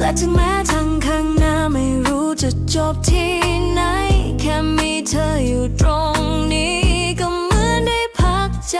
และถึงแม้ทางข้างหน้าไม่รู้จะจบที่ไหน แค่มีเธออยู่ตรงนี้ก็เหมือนได้พักใจ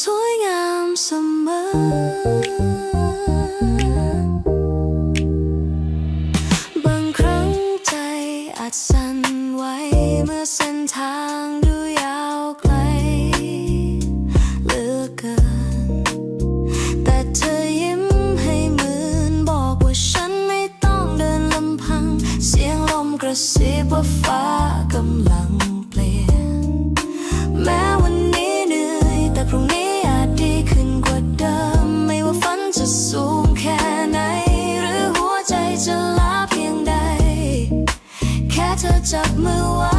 สวยงามเสมอ บางครั้งใจอาจซนไวเมื่อเส้นทางดูยาวไกลเลือเกิน แต่เธอยิ้มให้เหมือนบอกว่าฉันไม่ต้องเดินลำพัง เสียงลมกระซิบว่ฟ้ากำลัง จับมือไว้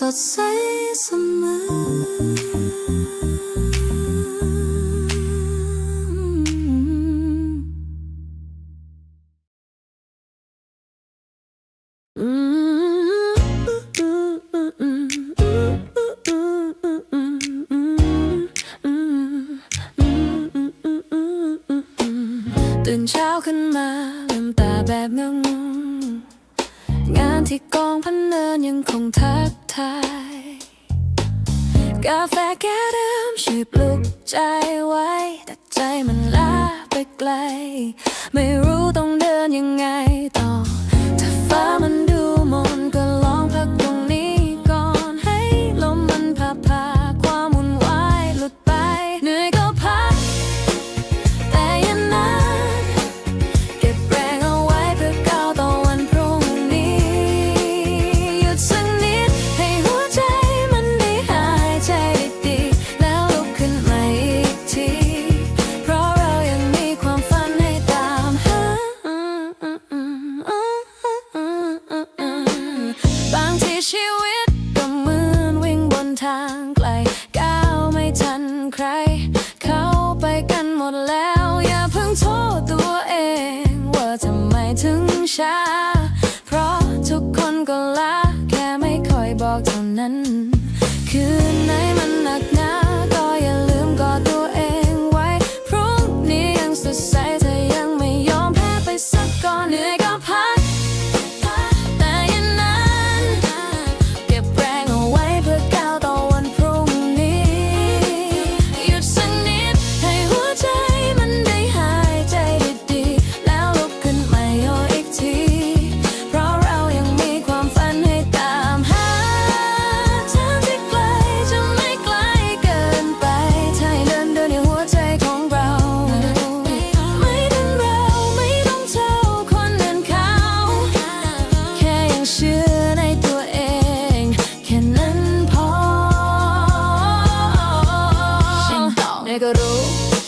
such say านที่กองพันเนินยังคงทักทาย กาแฟแก้เดิมชีบลุกใจไว้ แต่ใจมันลาไปไกล ไม่รู้ต้องเดินยังไงต่อถ้าฟ้ามัน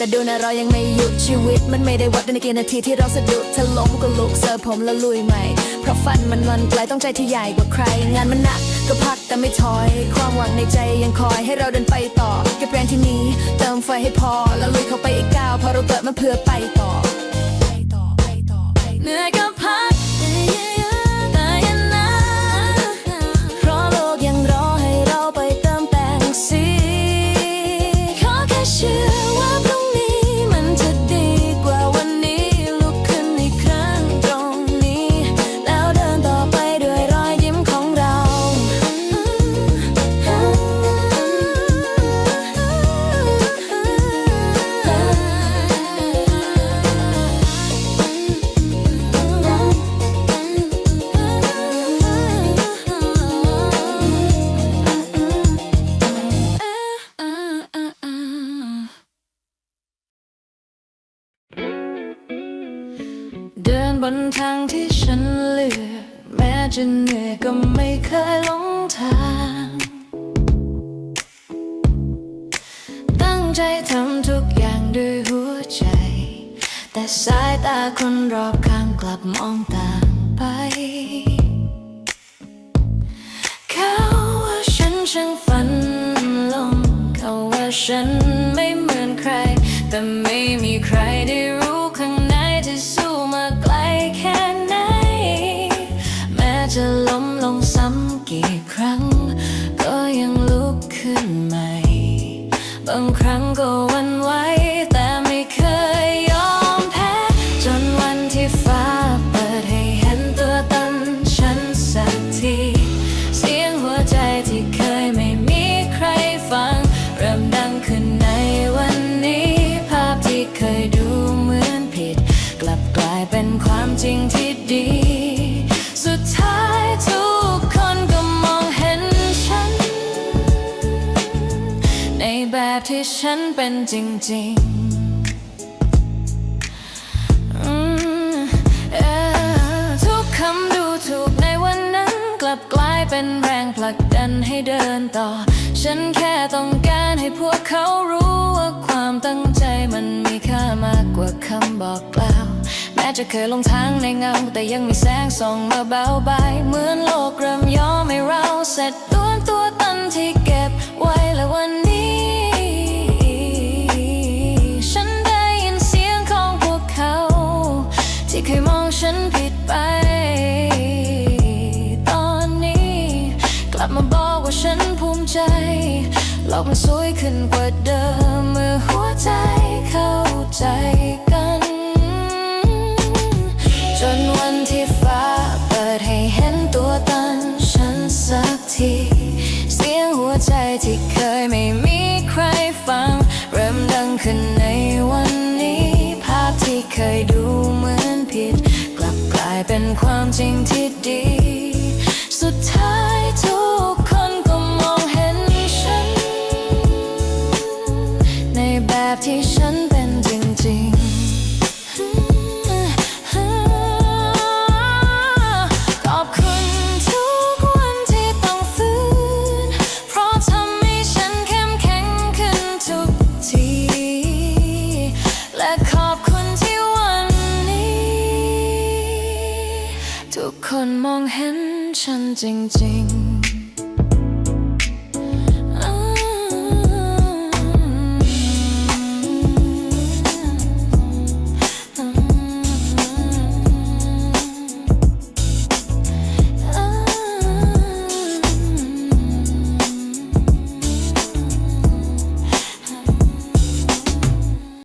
แต่ดูนะเรายังไม่หยุดชีวิต มันไม่ได้วัดในกี่นาทีที่เราสะดุดเธอล้มก็ลุกเสิร์ฟผมแล้วลุยใหม่ เพราะฟันมันวันไกลต้องใจที่ใหญ่กว่าใคร งานมันหนักก็พักแต่ไม่ถอย ความหวังในใจยังคอยให้เราเดินไปต่อเก็บแรงที่นี้เติมไฟให้พอ แล้วลุยเข้าไปอีกก้าวเพราะเราเกิดมาเพื่อไปต่อ ไปต่อไปต่อเหนื่อยก็พัก จะเหนื่อยก็ไม่เคยหลงทาง ตั้งใจทำทุกอย่างด้วยหัวใจ แต่สายตาคนรอบข้างกลับมองต่างไป เขาว่าฉันช่างฝันลง เขาว่าฉันไม่เหมือนใคร แต่ไม่มีใครได้รู้ เป็นจริงๆทุกคำดูถูกในวันนั้นกลับกลายเป็นแรงผลักดันให้เดินต่อ ฉันแค่ต้องการให้พวกเขารู้ว่าความตั้งใจมันมีค่ามากกว่าคำบอกกล่าว แม้จะเคยลงทางในเงา แต่ยังมีแสงส่องมาเบาบายเหมือนโลกเริ่มยอมให้เราเสร็จตัวตัวตันที่เก็บไว้และวันนี้ฉัน ฉันภูมิใจโลกมันสวยขึ้นกว่าเดิมเมื่อหัวใจเข้าใจกัน จนวันที่ คนมองเห็นฉันจริงๆ